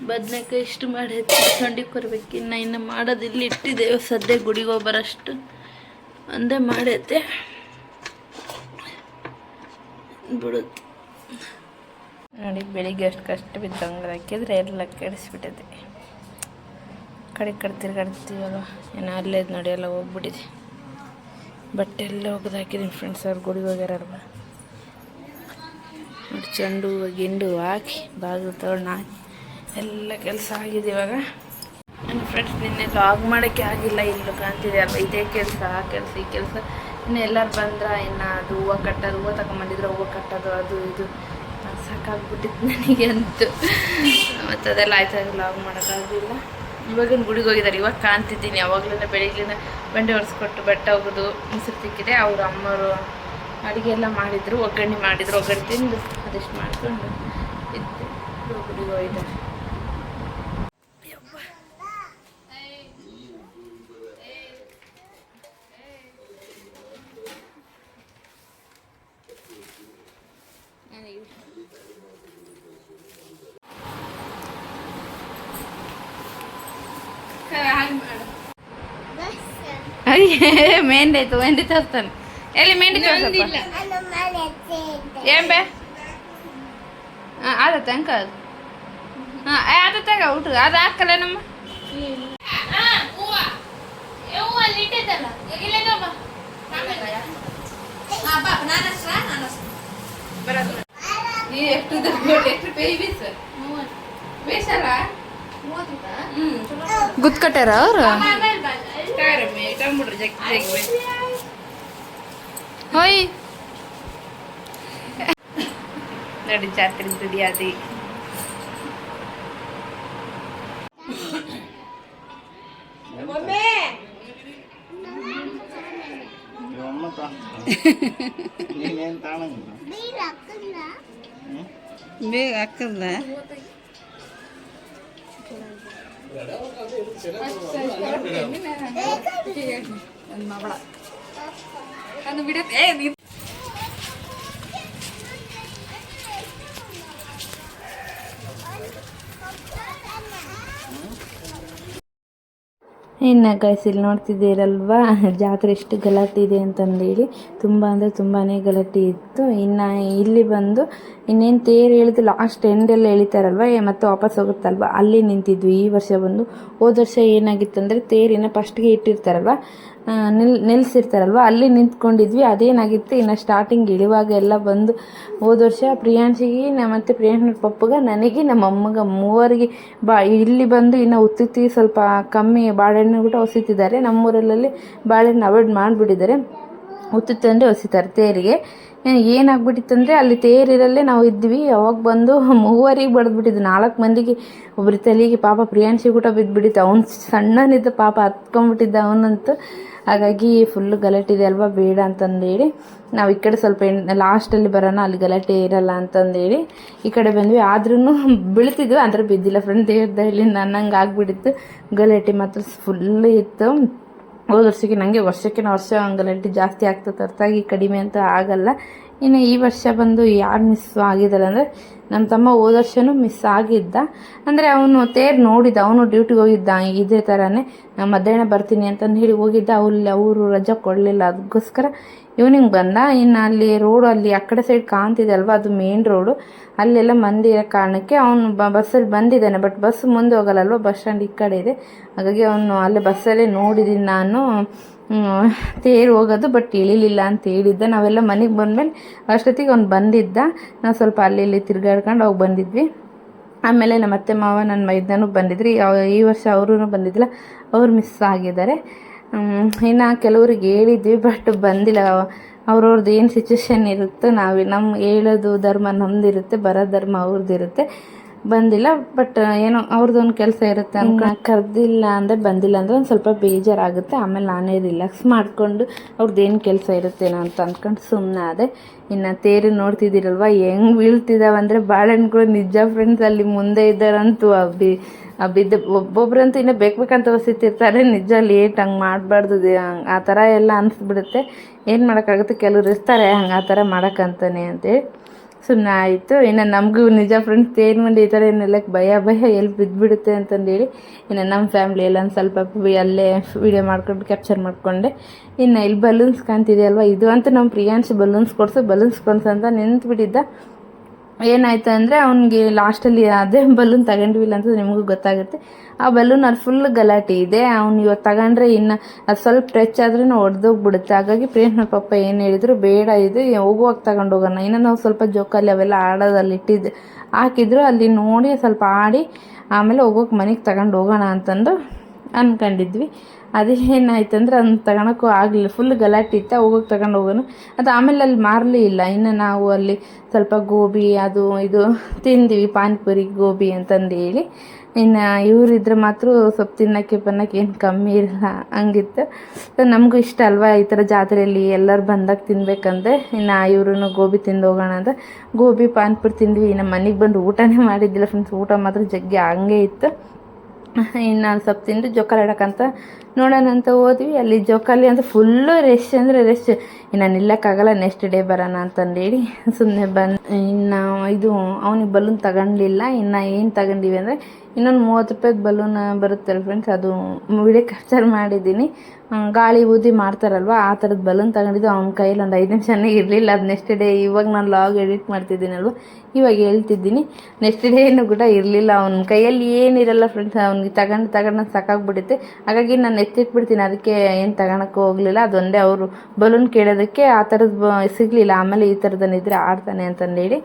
ಬದನೆಕಾಯಿ ಇಷ್ಟು ಮಾಡಿ ಹೆಚ್ಚಿಸ್ಕೊಂಡು ಕೊರ್ಬೇಕು ಇನ್ನು ಇನ್ನು ಮಾಡೋದು ಇಲ್ಲಿ ಇಟ್ಟಿದ್ದೇವೆ. ಸದ್ಯ ಗುಡಿಗೆ ಹೋಗ್ಬರಷ್ಟು ಒಂದೇ ಮಾಡೈತೆ. ಬಿಡುತ್ತೆ. ನೋಡಿ, ಬೆಳಿಗ್ಗೆ ಅಷ್ಟು ಕಷ್ಟ ಬಿದ್ದಂಗೆ ಹಾಕಿದ್ರೆ ಎಲ್ಲ ಕೆಡಿಸ್ಬಿಟ್ಟಿದೆ ಕಡೆ ಕಡೆ ತಿರ್ಗಾಡ್ತೀವಲ್ಲ ಏನೋ ಅಲ್ಲೇ ನೋಡಿ, ಎಲ್ಲ ಹೋಗ್ಬಿಟ್ಟಿದೆ. ಬಟ್ಟೆ ಎಲ್ಲ ಒಗೆದು ಹಾಕಿದ್ದೀನಿ ಫ್ರೆಂಡ್ಸ್ ಅವ್ರು ಗುಡಿಗೆ ಹೋಗ್ಯಾರಲ್ವ? ನೋಡಿ, ಚೆಂಡು ಹೂವು, ಗಿಂಡು ಹಾಕಿ ಬಾಗಿಲು ತೊಗೊಂಡು ಹಾಕಿ. ಎಲ್ಲ ಕೆಲಸ ಆಗಿದೆ ಇವಾಗ. ನನ್ನ ಫ್ರೆಂಡ್ಸ್ ನಿನ್ನೆ ಲಾಗ್ ಮಾಡೋಕ್ಕೆ ಆಗಿಲ್ಲ, ಇಲ್ಲೂ ಕಾಣ್ತಿದೆ ಅಲ್ವ? ಇದೇ ಕೆಲಸ, ಆ ಕೆಲಸ, ಈ ಕೆಲಸ. ಇನ್ನು ಎಲ್ಲರೂ ಬಂದ್ರೆ ಇನ್ನು ಅದು ಹೂವು ಕಟ್ಟೋದು, ಹೂವು ತಗೊಂಬಂದಿದ್ರೆ, ಹೂವು ಕಟ್ಟೋದು, ಅದು ಇದು. ಸಾಕಾಗ್ಬಿಟ್ಟಿತ್ತು ನನಗೆ ಅಂತೂ. ಮತ್ತು ಅದೆಲ್ಲ ಆಯ್ತು ಲಾಗ್ ಮಾಡೋಕ್ಕಾಗಲಿಲ್ಲ ಇವಾಗಿನ ಗುಡಿಗೆ ಹೋಗಿದ್ದಾರೆ ಇವಾಗ ಕಾಣ್ತಿದ್ದೀನಿ. ಯಾವಾಗಲೂ ಬೆಳಿಗ್ಲಿಂದ ಬಂಡೆ ಒರೆಸ್ಕೊಟ್ಟು ಬಟ್ಟೆ ಹೋಗೋದು ಮೊಸರು ಸಿಕ್ಕಿದೆ ಅವ್ರ ಅಮ್ಮರು ಅಡುಗೆ ಎಲ್ಲ ಮಾಡಿದ್ರು, ಒಗ್ಗರಣೆ ಮಾಡಿದ್ರು, ಒಗ್ಗರಣೆ ತಿಂದು ಅದೆಷ್ಟು ಮಾಡಿಕೊಂಡು ಇದ್ದು. ಗುಡಿಗೆ ಹೋಗಿದ್ದಾರೆ ಅಯ್ಯೇ ಮೆಹಂದಿ ಆಯ್ತು ಮೆಹಂದಿ ತೋರ್ತಾನೆ ಎಲ್ಲಿ ಮೆಹಂದಿ ತೋರ್ಸಪ್ಪ ಏನ್ ಬೇ? ಹಾಂ ಆದತ್ತೆ ಅಂಕ ಅದು. ಹಾಂ ಆದತ್ತಾಗ ಊಟ ಅದು ಹಾಕಲ್ಲ ನಮ್ಮ. ಈ ಎಷ್ಟು ದುಡ್ಡು ಎಷ್ಟು ಬೇಸಲ್ಲ? ಕಟ್ಟಾರ ಅವ್ರು? ಇಟ್ಬಿಡ್ರಿ ಜಗ್ಗಿ ಜಗ್ಗಿ ಹೋಯ್ ನೋಡಿ ಜಾತ್ರೆ ದುಡಿಯಾದಿ ನೀನೇನ್ ತಾಣಂಗಿಲ್ಲ ಬೇಗ ಹಾಕಲ್ಲ ಇನ್ನು ಗೈಸ್ ಇಲ್ಲಿ ನೋಡ್ತಿದ್ದೀರಲ್ವಾ? ಜಾತ್ರೆ ಎಷ್ಟು ಗಲಾಟೆ ಇದೆ ಅಂತಂದೇಳಿ. ತುಂಬ ಅಂದರೆ ತುಂಬಾ ಗಲಾಟೆ ಇತ್ತು. ಇನ್ನು ಇಲ್ಲಿ ಬಂದು ಇನ್ನೇನು ತೇರು ಎಳೆದು ಲಾಸ್ಟ್ ಎಂಡೆಲ್ಲ ಎಳಿತಾರಲ್ವ? ಮತ್ತೆ ವಾಪಸ್ ಹೋಗುತ್ತಲ್ವ? ಅಲ್ಲಿ ನಿಂತಿದ್ವಿ. ಈ ವರ್ಷ ಬಂದು ಹೋದ ವರ್ಷ ಏನಾಗಿತ್ತು ಅಂದರೆ ತೇರಿನ ಫಸ್ಟ್ಗೆ ಇಟ್ಟಿರ್ತಾರಲ್ವ? ನಿಲ್ ನಿಲ್ಲಿಸಿರ್ತಾರಲ್ವ ಅಲ್ಲಿ ನಿಂತ್ಕೊಂಡಿದ್ವಿ. ಅದೇನಾಗಿತ್ತು? ಇನ್ನು ಸ್ಟಾರ್ಟಿಂಗ್ ಇಳಿವಾಗ ಎಲ್ಲ ಬಂದು ಹೋದ ವರ್ಷ ಪ್ರಿಯಾಂಶಿಗೆ ಮತ್ತು ಪ್ರಿಯಾಂಶ್ ಪಪ್ಪಗೆ, ನನಗೆ, ನಮ್ಮ ಅಮ್ಮಗೆ, ಮೂವರಿಗೆ ಬಾ, ಇಲ್ಲಿ ಬಂದು ಇನ್ನು ಉತ್ತುತ್ತಿ ಸ್ವಲ್ಪ ಕಮ್ಮಿ ಬಾಳೆಹಣ್ಣು ಕೂಡ ಹೊಸಿತಿದ್ದಾರೆ ನಮ್ಮೂರಲ್ಲಿ ಬಾಳೆಹಣ್ಣು ಅವಾಯ್ಡ್ ಮಾಡಿಬಿಟ್ಟಿದ್ದಾರೆ. ಉತ್ತುತ್ತಂದರೆ ಹೊಸಿತಾರೆ ತೇರಿಗೆ. ಏನಾಗ್ಬಿಟ್ಟಿತ್ತಂದರೆ ಅಲ್ಲಿ ತೇರಿರಲ್ಲೇ ನಾವು ಇದ್ವಿ. ಅವಾಗ ಬಂದು ಮೂವರಿಗೆ ಬಡ್ದ್ಬಿಟ್ಟಿದ್ದು ನಾಲ್ಕು ಮಂದಿಗೆ ಒಬ್ರ ತಲೆಗೆ ಪಾಪ ಪ್ರಿಯಾಂಶಿ ಕೂಡ ಬಿದ್ದುಬಿಟ್ಟಿತ್ತು ಅವ್ನು ಸಣ್ಣನಿದ್ದ ಪಾಪ ಹತ್ಕೊಂಡ್ಬಿಟ್ಟಿದ್ದ ಅವನಂತೂ. ಹಾಗಾಗಿ ಫುಲ್ಲು ಗಲಾಟೆ ಇದೆ ಅಲ್ವಾ? ಬೇಡ ಅಂತಂದೇಳಿ ನಾವು ಈ ಕಡೆ ಸ್ವಲ್ಪ ಲಾಸ್ಟಲ್ಲಿ ಬರೋಣ, ಅಲ್ಲಿ ಗಲಾಟೆ ಇರಲ್ಲ ಅಂತಂದೇಳಿ ಈ ಕಡೆ ಬಂದ್ವಿ. ಆದ್ರೂ ಬೀಳ್ತಿದ್ವಿ ಅಂದರೆ ಬಿದ್ದಿಲ್ಲ ಫ್ರೆಂಡ್ ದೇವ್ರದ ಇಲ್ಲಿ ನನ್ನಂಗೆ ಆಗ್ಬಿಟ್ಟಿತ್ತು. ಗಲಾಟೆ ಮಾತ್ರ ಫುಲ್ಲು ಇತ್ತು. ಹೋದ ವರ್ಷಕ್ಕೆ ನನಗೆ ವರ್ಷಕ್ಕಿನ ವರ್ಷ ಗಲಾಟೆ ಜಾಸ್ತಿ ಆಗ್ತದೆ ಹೊರತಾಗಿ ಕಡಿಮೆ ಅಂತ ಆಗಲ್ಲ. ಇನ್ನು ಈ ವರ್ಷ ಬಂದು ಯಾರು ಮಿಸ್ ಆಗಿದ್ದಲ್ಲ ಅಂದರೆ ನಮ್ಮ ತಮ್ಮ ಹೋದ ವರ್ಷನೂ ಮಿಸ್ ಆಗಿದ್ದ. ಅಂದರೆ ಅವನು ತೇರು ನೋಡಿದ್ದ ಅವನು ಡ್ಯೂಟಿಗೆ ಹೋಗಿದ್ದ, ಇದೇ ಥರನೇ ನಮ್ಮ ಮಧ್ಯಾಹ್ನ ಬರ್ತೀನಿ ಅಂತಂದು ಹೇಳಿ ಹೋಗಿದ್ದ. ಅವ್ರಲ್ಲಿ ಅವರು ರಜೆ ಕೊಡಲಿಲ್ಲ ಅದಕ್ಕೋಸ್ಕರ ಈವ್ನಿಂಗ್ ಬಂದ, ಇನ್ನು ಅಲ್ಲಿ ರೋಡು ಅಲ್ಲಿ ಆ ಕಡೆ ಸೈಡ್ ಕಾಣ್ತಿದೆ ಅಲ್ವಾ, ಅದು ಮೇನ್ ರೋಡು ಅಲ್ಲೆಲ್ಲ ಮಂದಿ ಇರೋ ಕಾರಣಕ್ಕೆ ಅವನು ಬಸ್ಸಲ್ಲಿ ಬಂದಿದ್ದಾನೆ ಬಟ್ ಬಸ್ ಮುಂದೆ ಹೋಗಲ್ಲಲ್ವ ಬಸ್ ಸ್ಟ್ಯಾಂಡ್ ಈ ಕಡೆ ಇದೆ. ಹಾಗಾಗಿ ಅವನು ಅಲ್ಲೇ ಬಸ್ಸಲ್ಲೇ ನೋಡಿದ್ದೀನಿ ನಾನು. ತೇರು ಹೋಗೋದು ಬಟ್ ಇಳಿಲಿಲ್ಲ ಅಂತ ಹೇಳಿದ್ದ. ನಾವೆಲ್ಲ ಮನೆಗೆ ಬಂದ್ಮೇಲೆ ಅಷ್ಟೊತ್ತಿಗೆ ಅವ್ನು ಬಂದಿದ್ದ. ನಾವು ಸ್ವಲ್ಪ ಅಲ್ಲಿ ಇಲ್ಲಿ ತಿರ್ಗಾಡ್ಕೊಂಡು ಹೋಗಿ ಬಂದಿದ್ವಿ. ಆಮೇಲೆ ನಮ್ಮ ಅತ್ತೆ ಮಾವ, ನನ್ನ ಮೈದನೂ ಬಂದಿದ್ರಿ. ಈ ವರ್ಷ ಅವರು ಬಂದಿದ್ದಿಲ್ಲ. ಅವ್ರು ಮಿಸ್ ಆಗಿದ್ದಾರೆ. ಇನ್ನು ಕೆಲವ್ರಿಗೆ ಹೇಳಿದ್ವಿ ಬಟ್ ಬಂದಿಲ್ಲ. ಅವ್ರವ್ರದ್ದು ಏನು ಸಿಚುವೇಷನ್ ಇರುತ್ತೋ ನಾವು ನಮ್ಮ ಹೇಳೋದು ಧರ್ಮ ನಮ್ದಿರುತ್ತೆ ಬರೋ ಧರ್ಮ ಅವ್ರದ್ದು ಇರುತ್ತೆ. ಬಂದಿಲ್ಲ ಬಟ್ ಏನೋ ಅವ್ರದ್ದೊಂದು ಕೆಲಸ ಇರುತ್ತೆ ಅನ್ಕೊಂಡು ಕರೆದಿಲ್ಲ ಅಂದರೆ ಬಂದಿಲ್ಲ ಅಂದರೆ ಒಂದು ಸ್ವಲ್ಪ ಬೇಜಾರಾಗುತ್ತೆ. ಆಮೇಲೆ ನಾನೇ ರಿಲ್ಯಾಕ್ಸ್ ಮಾಡಿಕೊಂಡು ಅವ್ರದ್ದು ಏನು ಕೆಲಸ ಇರುತ್ತೇನೋ ಅಂತ ಅಂದ್ಕೊಂಡು ಸುಮ್ಮನೆ ಅದೇ ಇನ್ನು ತೇರು ನೋಡ್ತಿದ್ದೀರಲ್ವ, ಹೆಂಗೆ ಬೀಳ್ತಿದ್ದಾವೆ ಅಂದರೆ ಬಾಳೆಹಣ್ಣುಗಳು ನಿಜ ಫ್ರೆಂಡ್ಸ್ ಅಲ್ಲಿ ಮುಂದೆ ಇದ್ದಾರಂತೂ ಅಬ್ಬಿ ಬಿದ್ದು ಒಬ್ಬೊಬ್ರಂತೂ ಇನ್ನೂ ಬೇಕು ಬೇಕಂತ ಹೊಸಿತಿರ್ತಾರೆ ನಿಜ ಲೇಟ್ ಹಂಗೆ ಮಾಡಬಾರ್ದು ಆ ಥರ ಎಲ್ಲ ಅನಿಸ್ಬಿಡುತ್ತೆ. ಏನು ಮಾಡೋಕ್ಕಾಗುತ್ತೆ? ಕೆಲವ್ರು ಇರ್ತಾರೆ, ಹಂಗೆ ಆ ಥರ ಮಾಡೋಕ್ಕಂತಾನೆ ಅಂತೇಳಿ. ಸುಮ್ಮನೆ ಆಯಿತು. ಇನ್ನು ನಮಗೂ ನಿಜ ಫ್ರೆಂಡ್ಸ್ ಏನು ಮಂದಿ ಈ ಥರ ಏನೆಲ್ಲ ಭಯ ಭಯ ಎಲ್ಲಿ ಬಿದ್ದುಬಿಡುತ್ತೆ ಅಂತಂದೇಳಿ ಇನ್ನು ನಮ್ಮ ಫ್ಯಾಮ್ಲಿ ಎಲ್ಲ ಒಂದು ಸ್ವಲ್ಪ ಅಲ್ಲೇ ವಿಡಿಯೋ ಮಾಡ್ಕೊಂಡು ಕ್ಯಾಪ್ಚರ್ ಮಾಡಿಕೊಂಡೆ. ಇನ್ನು ಇಲ್ಲಿ ಬಲೂನ್ಸ್ ಕಾಣ್ತಿದೆಯಲ್ವ ಇದು ಅಂತೂ ನಮ್ಮ ಪ್ರಿಯಾಂಶ್ ಬಲೂನ್ಸ್ ಕೊಡಿಸು ಬಲೂನ್ಸ್ ಕೊಡಿಸು ಅಂತ ನಿಂತ್ಬಿಟ್ಟಿದ್ದ. ಏನಾಯ್ತು ಅಂದರೆ ಅವ್ನಿಗೆ ಲಾಸ್ಟಲ್ಲಿ ಅದೇ ಬಲೂನ್ ತಗೊಂಡ್ವಿಲ್ಲ ಅಂತ ನಿಮಗೂ ಗೊತ್ತಾಗುತ್ತೆ. ಆ ಬಲೂನ್ ಅಲ್ಲಿ ಫುಲ್ ಗಲಾಟೆ ಇದೆ. ಅವ್ನು ಇವತ್ತು ತಗೊಂಡ್ರೆ ಇನ್ನು ಅದು ಸ್ವಲ್ಪ ಟಚ್ ಆದ್ರೂ ಒಡೆದೋಗ್ಬಿಡುತ್ತೆ. ಹಾಗಾಗಿ ಪ್ರೇಮ್ನ ಪಾಪ ಏನು ಹೇಳಿದ್ರು, ಬೇಡ ಇದು ಹೋಗುವಾಗ ತಗೊಂಡು ಹೋಗೋಣ. ಇನ್ನು ನಾವು ಸ್ವಲ್ಪ ಜೋಕಾಲಿ ಅವೆಲ್ಲ ಆಡೋದಲ್ಲಿ ಇಟ್ಟಿದ್ದು. ಹಾಕಿದ್ರು, ಅಲ್ಲಿ ನೋಡಿ ಸ್ವಲ್ಪ ಆಡಿ ಆಮೇಲೆ ಹೋಗೋಕೆ ಮನೆಗೆ ತಗೊಂಡು ಹೋಗೋಣ ಅಂತಂದು ಅನ್ಕೊಂಡಿದ್ವಿ. ಅದು ಏನಾಯ್ತು ಅಂದ್ರೆ ಅದನ್ನ ತಗೊಳಕ್ಕೂ ಆಗಲಿಲ್ಲ. ಫುಲ್ ಗಲಾಟೆ ಇತ್ತು. ಹೋಗೋಕೆ ತಗೊಂಡು ಹೋಗೋಣ ಅದು ಆಮೇಲೆ ಅಲ್ಲಿ ಮಾರಲೇ ಇಲ್ಲ. ಇನ್ನು ನಾವು ಅಲ್ಲಿ ಸ್ವಲ್ಪ ಗೋಬಿ ಅದು ಇದು ತಿಂದ್ವಿ, ಪಾನಿಪುರಿ ಗೋಬಿ ಅಂತಂದು ಹೇಳಿ. ಇನ್ನು ಇವರಿದ್ರೆ ಮಾತ್ರ ಸ್ವಲ್ಪ ತಿನ್ನೋಕ್ಕೆ ಬನ್ನೋಕ್ಕೆ ಏನು ಕಮ್ಮಿ ಇರಲ್ಲ ಹಂಗಿತ್ತು. ಸೊ ನಮಗೂ ಇಷ್ಟ ಅಲ್ವಾ ಈ ಥರ ಜಾತ್ರೆಯಲ್ಲಿ ಎಲ್ಲರೂ ಬಂದಾಗ ತಿನ್ಬೇಕಂದ್ರೆ. ಇನ್ನು ಇವ್ರೂ ಗೋಬಿ ತಿಂದು ಹೋಗೋಣ ಅಂತ. ಗೋಬಿ, ಪಾನಿಪುರಿ ತಿಂದ್ವಿ. ಇನ್ನು ಮನೆಗೆ ಬಂದು ಊಟನೇ ಮಾಡಿದ್ದಿಲ್ಲ. ಫ್ರೆಂಡ್ಸ್ ಊಟ ಮಾತ್ರ ಜಗ್ಗಿ ಹಂಗೆ ಇತ್ತು. ಇನ್ನು ಸ್ವಲ್ಪ ತಿಂದು ಜೋಕಾಲಿ ಆಡೋಕ್ಕಂತ ನೋಡೋಣ ಅಂತ ಹೋದ್ವಿ. ಅಲ್ಲಿ ಜೋಕಾಲಿ ಅಂತ ಫುಲ್ಲು ರೆಶ್ ಅಂದರೆ ರೆಶ್ ಇನ್ನು ಇಲ್ಲಕ್ಕಾಗಲ್ಲ ನೆಕ್ಸ್ಟ್ ಡೇ ಬರೋಣ ಅಂತಂದೇಳಿ ಸುಮ್ಮನೆ ಬಂದು. ಇನ್ನು ಇದು, ಅವನಿಗೆ ಬಲೂನ್ ತಗೊಂಡಿಲ್ಲ. ಇನ್ನು ಏನು ತಗೊಂಡಿವಿ ಅಂದರೆ, ಇನ್ನೊಂದು ಮೂವತ್ತು ರೂಪಾಯ್ದು ಬಲೂನ್ ಬರುತ್ತಲ್ಲ ಫ್ರೆಂಡ್ಸ್ ಅದು ವಿಡಿಯೋ ಕ್ಯಾಪ್ಚರ್ ಮಾಡಿದ್ದೀನಿ. ಗಾಳಿ ಊದಿ ಮಾಡ್ತಾರಲ್ವ, ಆ ಥರದ್ದು ಬಲೂನ್ ತಗೊಂಡಿದ್ದು ಅವ್ನ ಕೈಯಲ್ಲಿ ಒಂದು ಐದು ನಿಮಿಷನೇ ಇರಲಿಲ್ಲ. ಅದು ನೆಕ್ಸ್ಟ್ ಡೇ ಇವಾಗ ನಾನು ಲಾಗ್ ಎಡಿಟ್ ಮಾಡ್ತಿದ್ದೀನಲ್ವ ಇವಾಗ ಹೇಳ್ತಿದ್ದೀನಿ. ನೆಕ್ಸ್ಟ್ ಡೇ ಏನು ಕೂಡ ಇರಲಿಲ್ಲ. ಅವ್ನ ಕೈಯಲ್ಲಿ ಏನಿರಲ್ಲ ಫ್ರೆಂಡ್ಸ್ ಅವ್ನಿಗೆ ತಗೊಂಡು ತಗೊಂಡು ಸಾಕಾಗ್ಬಿಡುತ್ತೆ. ಹಾಗಾಗಿ ನಾನು ಎತ್ತಿಟ್ಬಿಡ್ತೀನಿ. ಅದಕ್ಕೆ ಏನು ತಗೋಳಕ್ಕೆ ಹೋಗಲಿಲ್ಲ. ಅದೊಂದೇ ಅವರು ಬಲೂನ್ ಕೇಳೋದಕ್ಕೆ ಆ ಥರದ್ದು ಸಿಗಲಿಲ್ಲ. ಆಮೇಲೆ ಈ ಥರದನ್ನಿದ್ರೆ ಆಡ್ತಾನೆ ಅಂತಂದೇಳಿ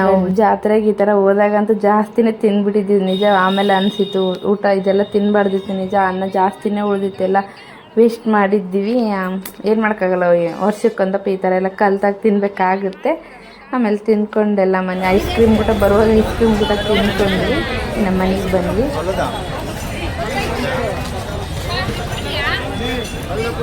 ನಾವು ಜಾತ್ರೆಗೆ ಈ ಥರ ಹೋದಾಗಂತೂ ಜಾಸ್ತಿನೇ ತಿಂದ್ಬಿಟ್ಟಿದ್ವಿ ನಿಜ ಆಮೇಲೆ ಅನಿಸಿತು ಊಟ ಇದೆಲ್ಲ ತಿನ್ನಬಾರ್ದಿತ್ತು ನಿಜ. ಅನ್ನ ಜಾಸ್ತಿನೇ ಉಳಿದಿತ್ತೆಲ್ಲ ವೇಸ್ಟ್ ಮಾಡಿದ್ದೀವಿ ಏನು ಮಾಡೋಕ್ಕಾಗಲ್ಲ ವರ್ಷಕ್ಕೊಂದಪ್ಪ ಈ ಥರ ಎಲ್ಲ ಕಲ್ತಾಗ ತಿನ್ಬೇಕಾಗುತ್ತೆ. ಆಮೇಲೆ ತಿಂದ್ಕೊಂಡೆಲ್ಲ ಮನೆ ಐಸ್ ಕ್ರೀಮ್ ಊಟ ಬರುವಾಗ ಐಸ್ ಕ್ರೀಮ್ ಊಟ ತಿಂದ್ಕೊಂಡ್ವಿ ನಮ್ಮ ಮನೆಗೆ ಬಂದ್ವಿ.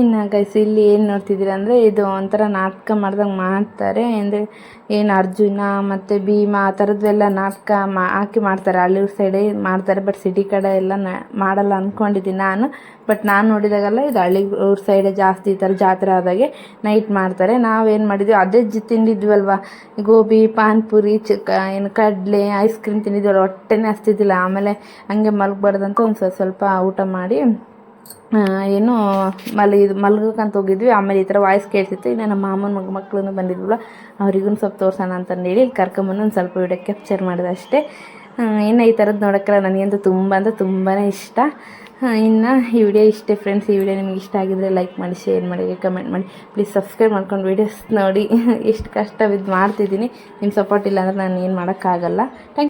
ಇನ್ನು ಗೈಸ್ ಇಲ್ಲಿ ಏನು ನೋಡ್ತಿದ್ದೀರ ಅಂದರೆ ಇದು ಒಂಥರ ನಾಟಕ ಮಾಡ್ದಂಗೆ ಮಾಡ್ತಾರೆ. ಅಂದರೆ ಏನು ಅರ್ಜುನ ಮತ್ತು ಭೀಮ ಆ ಥರದ್ದೆಲ್ಲ ನಾಟಕ ಮಾ, ಹಾಕಿ ಮಾಡ್ತಾರೆ. ಅಲ್ಲಿ ಸೈಡೇ ಮಾಡ್ತಾರೆ ಬಟ್ ಸಿಟಿ ಕಡೆ ಎಲ್ಲ ಮಾಡಲ್ಲ ಅಂದ್ಕೊಂಡಿದ್ದೀನಿ ನಾನು. ಬಟ್ ನಾನು ನೋಡಿದಾಗೆಲ್ಲ ಇದು ಹಳ್ಳಿ ಊರ ಸೈಡೆ ಜಾಸ್ತಿ ಈ ಥರ ಜಾತ್ರೆ ಆದಾಗೆ ನೈಟ್ ಮಾಡ್ತಾರೆ. ನಾವೇನು ಮಾಡಿದ್ವಿ, ಅದೇ ಜಿ ತಿಂದಿದ್ವಲ್ವ? ಗೋಬಿ, ಪಾನ್ಪುರಿ, ಚಿಕ್ಕ, ಏನು ಕಡಲೆ ಐಸ್ ಕ್ರೀಮ್ ತಿಂದಿದ್ವಲ್ಲ, ಹೊಟ್ಟೆನೇ ಹಸ್ತಿದ್ದಿಲ್ಲ. ಆಮೇಲೆ ಹಂಗೆ ಮಲಗಬಾರ್ದಂತ ಒಂದು ಸ್ವಲ್ಪ ಊಟ ಮಾಡಿ ಏನು ಇದು ಮಲ್ಗಕ್ಕಂತ ಹೋಗಿದ್ವಿ. ಆಮೇಲೆ ಈ ಥರ ವಾಯ್ಸ್ ಕೇಳ್ತಿತ್ತು. ಇನ್ನು ನಮ್ಮ ಮಾಮನ ಮಗ ಮಕ್ಕಳು ಬಂದಿದ್ವಲ್ಲ ಅವ್ರಿಗೂ ಸ್ವಲ್ಪ ತೋರ್ಸೋಣ ಅಂತಂದೇಳಿ ಹೇಳಿ ಕರ್ಕೊಂಬಂದು ಒಂದು ಸ್ವಲ್ಪ ವಿಡಿಯೋ ಕ್ಯಾಪ್ಚರ್ ಮಾಡಿದೆ ಅಷ್ಟೇ. ಇನ್ನು ಈ ಥರದ್ದು ನೋಡೋಕ್ಕೆಲ್ಲ, ನನಗಂತೂ ತುಂಬ ಅಂದರೆ ತುಂಬಾ ಇಷ್ಟ. ಇನ್ನು ಈ ವಿಡಿಯೋ ಇಷ್ಟೇ ಫ್ರೆಂಡ್ಸ್ ಈ ವಿಡಿಯೋ ನಿಮಗೆ ಇಷ್ಟ ಆಗಿದ್ರೆ ಲೈಕ್ ಮಾಡಿ ಶೇರ್ ಮಾಡಿ ಕಮೆಂಟ್ ಮಾಡಿ. ಪ್ಲೀಸ್ ಸಬ್ಸ್ಕ್ರೈಬ್ ಮಾಡ್ಕೊಂಡು ವೀಡಿಯೋಸ್ ನೋಡಿ. ಎಷ್ಟು ಕಷ್ಟ ಇದು ಮಾಡ್ತಿದ್ದೀನಿ. ನಿಮ್ಮ ಸಪೋರ್ಟ್ ಇಲ್ಲ ಅಂದರೆ ನಾನು ಏನು ಮಾಡೋಕ್ಕಾಗಲ್ಲ ಥ್ಯಾಂಕ್